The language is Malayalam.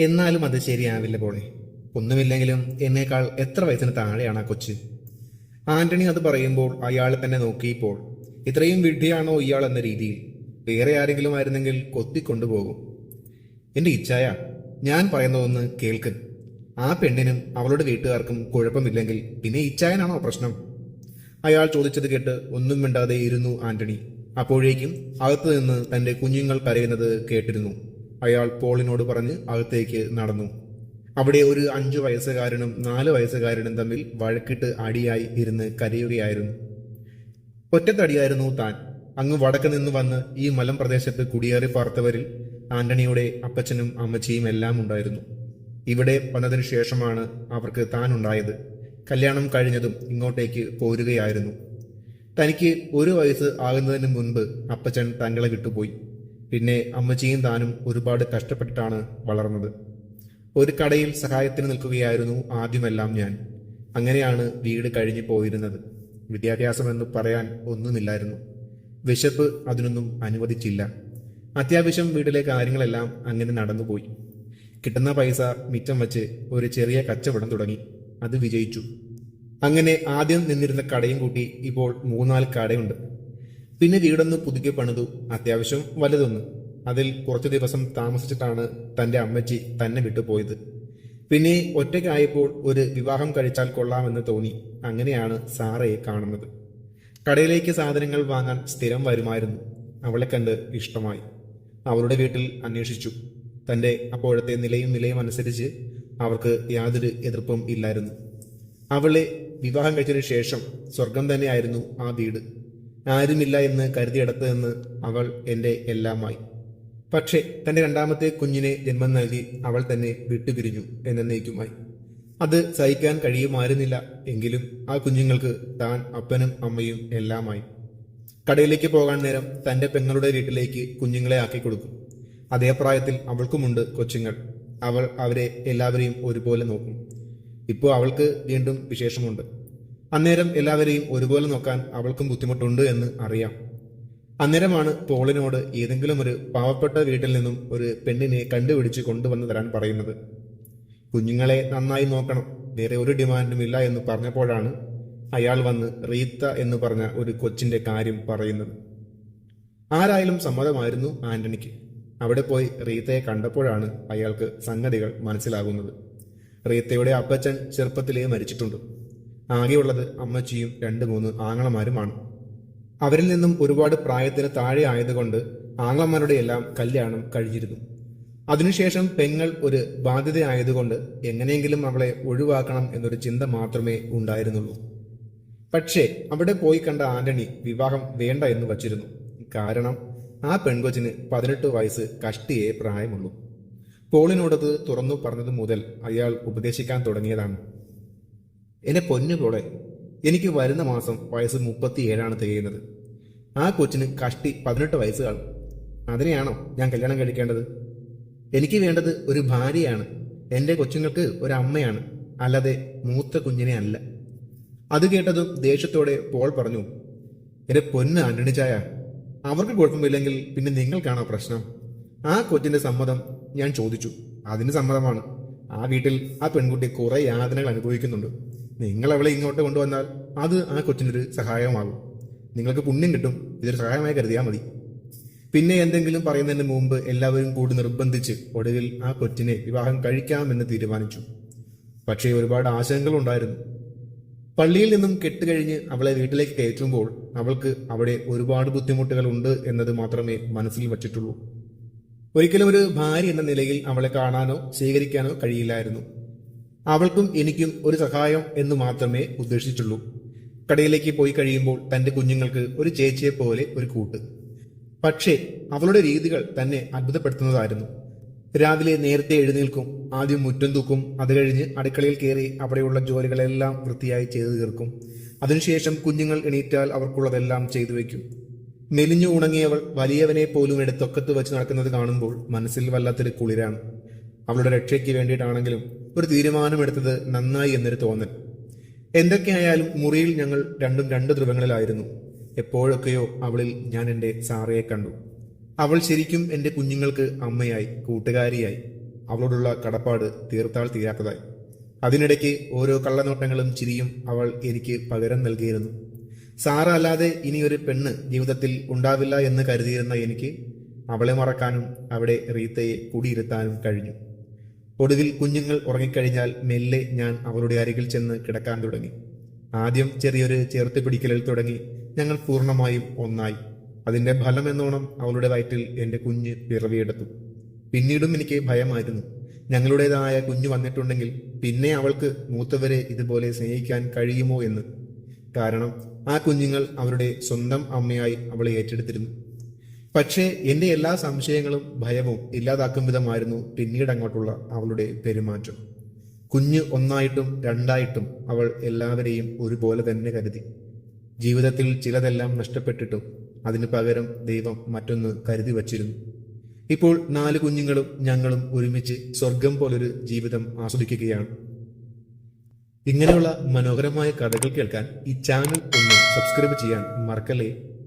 എന്നാലും അത് ശരിയാവില്ല പോളെ. ഒന്നുമില്ലെങ്കിലും എന്നേക്കാൾ എത്ര വയസ്സിന് താഴെയാണ് ആ കൊച്ച്? ആന്റണി അത് പറയുമ്പോൾ അയാൾ തന്നെ നോക്കിയപ്പോൾ ഇത്രയും വിഡ്ഢിയാണോ ഇയാൾ എന്ന രീതിയിൽ. വേറെ ആരെങ്കിലും ആയിരുന്നെങ്കിൽ കൊത്തിക്കൊണ്ടുപോകും എന്റെ ഇച്ഛായ ഞാൻ പറയുന്നതൊന്ന് കേൾക്ക്. ആ പെണ്ണിനും അവളുടെ വീട്ടുകാർക്കും കുഴപ്പമില്ലെങ്കിൽ പിന്നെ ഇച്ഛായനാണോ പ്രശ്നം? അയാൾ ചോദിച്ചത് കേട്ട് ഒന്നും മിണ്ടാതെ ഇരുന്നു ആന്റണി. അപ്പോഴേക്കും അകത്തു നിന്ന് കുഞ്ഞുങ്ങൾ കരയുന്നത് കേട്ടിരുന്നു. അയാൾ പോളിനോട് പറഞ്ഞ് അകത്തേക്ക് നടന്നു. അവിടെ ഒരു അഞ്ചു വയസ്സുകാരനും നാല് വയസ്സുകാരനും തമ്മിൽ വഴക്കിട്ട് അടിയായി ഇരുന്ന് കരയുകയായിരുന്നു. ഒറ്റത്തടിയായിരുന്നു താൻ. അങ്ങ് വടക്ക് നിന്ന് വന്ന് ഈ മലം പ്രദേശത്ത് കുടിയേറി പാർത്തവരിൽ ആന്റണിയുടെ അപ്പച്ചനും അമ്മച്ചിയും എല്ലാം ഉണ്ടായിരുന്നു. ഇവിടെ വന്നതിനു ശേഷമാണ് അവർക്ക് താൻ ഉണ്ടായത്. കല്യാണം കഴിഞ്ഞതും ഇങ്ങോട്ടേക്ക് പോരുകയായിരുന്നു. തനിക്ക് ഒരു വയസ്സ് ആകുന്നതിന് മുൻപ് അപ്പച്ചൻ തങ്ങളെ വിട്ടുപോയി. പിന്നെ അമ്മച്ചിയും താനും ഒരുപാട് കഷ്ടപ്പെട്ടിട്ടാണ് വളർന്നത്. ഒരു കടയിൽ സഹായത്തിന് നിൽക്കുകയായിരുന്നു ആദ്യമെല്ലാം ഞാൻ. അങ്ങനെയാണ് വീട് കഴിഞ്ഞു പോയിരുന്നത്. വിദ്യാഭ്യാസം എന്ന് പറയാൻ ഒന്നുമില്ലായിരുന്നു. വിശപ്പ് അതിനൊന്നും അനുവദിച്ചില്ല. അത്യാവശ്യം വീട്ടിലെ കാര്യങ്ങളെല്ലാം അങ്ങനെ നടന്നുപോയി. കിട്ടുന്ന പൈസ മിച്ചം വച്ച് ഒരു ചെറിയ കച്ചവടം തുടങ്ങി. അത് വിജയിച്ചു. അങ്ങനെ ആദ്യം നിന്നിരുന്ന കടയും കൂട്ടി ഇപ്പോൾ മൂന്നാൽ കടയുണ്ട്. പിന്നെ വീടൊന്ന് പുതുക്കി പണിതു. അത്യാവശ്യം വലുതൊന്ന്. അതിൽ കുറച്ചു ദിവസം താമസിച്ചിട്ടാണ് തന്റെ അമ്മച്ചി തന്നെ വിട്ടുപോയത്. പിന്നെ ഒറ്റയ്ക്കായപ്പോൾ ഒരു വിവാഹം കഴിച്ചാൽ കൊള്ളാമെന്ന് തോന്നി. അങ്ങനെയാണ് സാറയെ കാണുന്നത്. കടയിലേക്ക് സാധനങ്ങൾ വാങ്ങാൻ സ്ഥിരം വരുമായിരുന്നു. അവളെ കണ്ട് ഇഷ്ടമായി. അവളുടെ വീട്ടിൽ അന്വേഷിച്ചു. തന്റെ അപ്പോഴത്തെ നിലയും നിലയും അനുസരിച്ച് അവർക്ക് യാതൊരു എതിർപ്പും ഇല്ലായിരുന്നു. അവളെ വിവാഹം കഴിച്ചതിന് ശേഷം സ്വർഗം തന്നെയായിരുന്നു ആ വീട്. ആരുമില്ല എന്ന് കരുതിയെടുത്ത് അവൾ എന്റെ എല്ലാമായി. പക്ഷേ തന്റെ രണ്ടാമത്തെ കുഞ്ഞിനെ ജന്മം നൽകി അവൾ തന്നെ വിട്ടുപിരിഞ്ഞു എന്നേക്കുമായി അത് സഹിക്കാൻ കഴിയുമായിരുന്നില്ല എങ്കിലും ആ കുഞ്ഞുങ്ങൾക്ക് താൻ അപ്പനും അമ്മയും എല്ലാമായി. കടയിലേക്ക് പോകാൻ നേരം തന്റെ പെങ്ങളുടെ വീട്ടിലേക്ക് കുഞ്ഞുങ്ങളെ ആക്കി കൊടുക്കും. അതേ പ്രായത്തിൽ അവൾക്കുമുണ്ട് കൊച്ചുങ്ങൾ. അവൾ അവരെ എല്ലാവരെയും ഒരുപോലെ നോക്കും. ഇപ്പോൾ അവൾക്ക് വീണ്ടും വിശേഷമുണ്ട്. അന്നേരം എല്ലാവരെയും ഒരുപോലെ നോക്കാൻ അവൾക്കും ബുദ്ധിമുട്ടുണ്ട് എന്ന് അറിയാം. അന്നേരമാണ് പോളിനോട് ഏതെങ്കിലും ഒരു പാവപ്പെട്ട വീട്ടിൽ നിന്നും ഒരു പെണ്ണിനെ കണ്ടുപിടിച്ച് കൊണ്ടുവന്ന് തരാൻ പറയുന്നത്. കുഞ്ഞുങ്ങളെ നന്നായി നോക്കണം വേറെ ഒരു ഡിമാൻഡും ഇല്ല എന്ന് പറഞ്ഞപ്പോഴാണ് അയാൾ വന്ന് റീത്ത എന്ന് പറഞ്ഞ ഒരു കൊച്ചിന്റെ കാര്യം പറയുന്നത്. ആരായാലും സമ്മതമായിരുന്നു ആന്റണിക്ക്. അവിടെ പോയി റീത്തയെ കണ്ടപ്പോഴാണ് അയാൾക്ക് സംഗതികൾ മനസ്സിലാകുന്നത്. റീത്തയുടെ അപ്പച്ചൻ ചെറുപ്പത്തിലേ മരിച്ചിട്ടുണ്ട്. ആകെയുള്ളത് അമ്മച്ചിയും രണ്ട് മൂന്ന് ആങ്ങളമാരുമാണ്. അവരിൽ നിന്നും ഒരുപാട് പ്രായത്തിന് താഴെ ആയതുകൊണ്ട് ആങ്ങളമാരുടെ എല്ലാം കല്യാണം കഴിഞ്ഞിരുന്നു. അതിനുശേഷം പെങ്ങൾ ഒരു ബാധ്യതയായതുകൊണ്ട് എങ്ങനെയെങ്കിലും അവളെ ഒഴിവാക്കണം എന്നൊരു ചിന്ത മാത്രമേ ഉണ്ടായിരുന്നുള്ളൂ. പക്ഷേ അവിടെ പോയി കണ്ട ആന്റണി വിവാഹം വേണ്ട എന്ന് വച്ചിരുന്നു. കാരണം ആ പെൺകൊച്ചിന് പതിനെട്ട് വയസ്സ് കഷ്ടിയെ പ്രായമുള്ളൂ. പോളിനോടത് തുറന്നു പറഞ്ഞതു മുതൽ അയാൾ ഉപദേശിക്കാൻ തുടങ്ങിയതാണ്. എന്നെ പൊന്നു പോളെ എനിക്ക് വരുന്ന മാസം വയസ്സ് മുപ്പത്തിയേഴാണ് തികയുന്നത്. ആ കൊച്ചിന് കഷ്ടി പതിനെട്ട് വയസ്സ് കാണും. അതിനെയാണോ ഞാൻ കല്യാണം കഴിക്കേണ്ടത്? എനിക്ക് വേണ്ടത് ഒരു ഭാര്യയാണ്. എന്റെ കൊച്ചുങ്ങൾക്ക് ഒരു അമ്മയാണ്. അല്ലാതെ മൂത്ത കുഞ്ഞിനെ അല്ല. അത് കേട്ടതും ദേഷ്യത്തോടെ പോൾ പറഞ്ഞു എന്റെ പൊന്ന് ആന്റണി അവർക്ക് കുഴപ്പമില്ലെങ്കിൽ പിന്നെ നിങ്ങൾക്കാണോ പ്രശ്നം? ആ കൊച്ചിന്റെ സമ്മതം ഞാൻ ചോദിച്ചു. അതിന് സമ്മതമാണ്. ആ വീട്ടിൽ ആ പെൺകുട്ടി കുറെ യാതനകൾ അനുഭവിക്കുന്നുണ്ട്. നിങ്ങൾ അവളെ ഇങ്ങോട്ട് കൊണ്ടുവന്നാൽ അത് ആ കൊച്ചിനൊരു സഹായമാകും. നിങ്ങൾക്ക് പുണ്യം കിട്ടും. ഇതൊരു സഹായമായി കരുതിയാൽ മതി. പിന്നെ എന്തെങ്കിലും പറയുന്നതിന് മുമ്പ് എല്ലാവരും കൂടി നിർബന്ധിച്ച് ഒടുവിൽ ആ കൊച്ചിനെ വിവാഹം കഴിക്കാമെന്ന് തീരുമാനിച്ചു. പക്ഷേ ഒരുപാട് ആശങ്കകളുണ്ടായിരുന്നു പള്ളിയിൽ നിന്നും കെട്ടുകഴിഞ്ഞ് അവളെ വീട്ടിലേക്ക് കയറ്റുമ്പോൾ അവൾക്ക് അവിടെ ഒരുപാട് ബുദ്ധിമുട്ടുകൾ ഉണ്ട് എന്നത് മാത്രമേ മനസ്സിൽ വച്ചിട്ടുള്ളൂ. ഒരിക്കലും ഒരു ഭാര്യ എന്ന നിലയിൽ അവളെ കാണാനോ സ്വീകരിക്കാനോ കഴിയില്ലായിരുന്നു. അവൾക്കും എനിക്കും ഒരു സഹായം എന്ന് മാത്രമേ ഉദ്ദേശിച്ചുള്ളൂ. കടയിലേക്ക് പോയി കഴിയുമ്പോൾ തന്റെ കുഞ്ഞുങ്ങൾക്ക് ഒരു ചേച്ചിയെ പോലെ ഒരു കൂട്ട്. പക്ഷേ അവളുടെ രീതികൾ തന്നെ അത്ഭുതപ്പെടുത്തുന്നതായിരുന്നു. രാവിലെ നേരത്തെ എഴുന്നേൽക്കും ആദ്യം മുറ്റം തൂക്കും അത് കഴിഞ്ഞ് അടുക്കളയിൽ കയറി അവിടെയുള്ള ജോലികളെല്ലാം വൃത്തിയായി ചെയ്തു തീർക്കും. അതിനുശേഷം കുഞ്ഞുങ്ങൾ എണീറ്റാൽ അവർക്കുള്ളതെല്ലാം ചെയ്തു വെക്കും മെലിഞ്ഞു ഉണങ്ങിയവൾ വലിയവനെ പോലും എടുത്തൊക്കത്ത് വെച്ച് നടക്കുന്നത് കാണുമ്പോൾ മനസ്സിൽ വല്ലാത്തൊരു കുളിരാണ്. അവളുടെ രക്ഷയ്ക്ക് വേണ്ടിയിട്ടാണെങ്കിലും ഒരു തീരുമാനമെടുത്തത് നന്നായി എന്നൊരു തോന്നൽ. എന്തൊക്കെയായാലും മുറിയിൽ ഞങ്ങൾ രണ്ടും രണ്ട് ധ്രുവങ്ങളിലായിരുന്നു. എപ്പോഴൊക്കെയോ അവളിൽ ഞാൻ എന്റെ സാറയെ കണ്ടു. അവൾ ശരിക്കും എന്റെ കുഞ്ഞുങ്ങൾക്ക് അമ്മയായി കൂട്ടുകാരിയായി. അവളോടുള്ള കടപ്പാട് തീർത്താൽ തീരാത്തതായി. അതിനിടയ്ക്ക് ഓരോ കള്ളനോട്ടങ്ങളും ചിരിയും അവൾ എനിക്ക് പകരം നൽകിയിരുന്നു. സാറ അല്ലാതെ ഇനിയൊരു പെണ്ണ് ജീവിതത്തിൽ ഉണ്ടാവില്ല എന്ന് കരുതിയിരുന്ന എനിക്ക് അവളെ മറക്കാനും അവിടെ റീത്തയെ കുടിയിരുത്താനും കഴിഞ്ഞു. ഒടുവിൽ കുഞ്ഞുങ്ങൾ ഉറങ്ങിക്കഴിഞ്ഞാൽ മെല്ലെ ഞാൻ അവളുടെ അരികിൽ ചെന്ന് കിടക്കാൻ തുടങ്ങി. ആദ്യം ചെറിയൊരു ചേർത്ത് പിടിക്കലിൽ തുടങ്ങി. ഞങ്ങൾ പൂർണമായും ഒന്നായി. അതിന്റെ ഫലം എന്നോണം അവളുടെ വയറ്റിൽ എന്റെ കുഞ്ഞ് പിറവിയെടുത്തു. പിന്നീടും എനിക്ക് ഭയമായിരുന്നു. ഞങ്ങളുടേതായ കുഞ്ഞു വന്നിട്ടുണ്ടെങ്കിൽ പിന്നെ അവൾക്ക് മൂത്തവരെ ഇതുപോലെ സ്നേഹിക്കാൻ കഴിയുമോ എന്ന്. കാരണം ആ കുഞ്ഞുങ്ങൾ അവരുടെ സ്വന്തം അമ്മയായി അവളെ ഏറ്റെടുത്തിരുന്നു. പക്ഷേ എന്റെ എല്ലാ സംശയങ്ങളും ഭയവും ഇല്ലാതാക്കും വിധമായിരുന്നു പിന്നീട് അങ്ങോട്ടുള്ള അവളുടെ പെരുമാറ്റം. കുഞ്ഞ് ഒന്നായിട്ടും രണ്ടായിട്ടും അവൾ എല്ലാവരെയും ഒരുപോലെ തന്നെ കരുതി. ജീവിതത്തിൽ ചിലതെല്ലാം നഷ്ടപ്പെട്ടിട്ടും അതിനു പകരം ദൈവം മറ്റൊന്ന് കരുതി വച്ചിരുന്നു. ഇപ്പോൾ നാല് കുഞ്ഞുങ്ങളും ഞങ്ങളും ഒരുമിച്ച് സ്വർഗം പോലൊരു ജീവിതം ആസ്വദിക്കുകയാണ്. ഇങ്ങനെയുള്ള മനോഹരമായ കഥകൾ കേൾക്കാൻ ഈ ചാനൽ ഒന്ന് സബ്സ്ക്രൈബ് ചെയ്യാൻ മറക്കല്ലേ?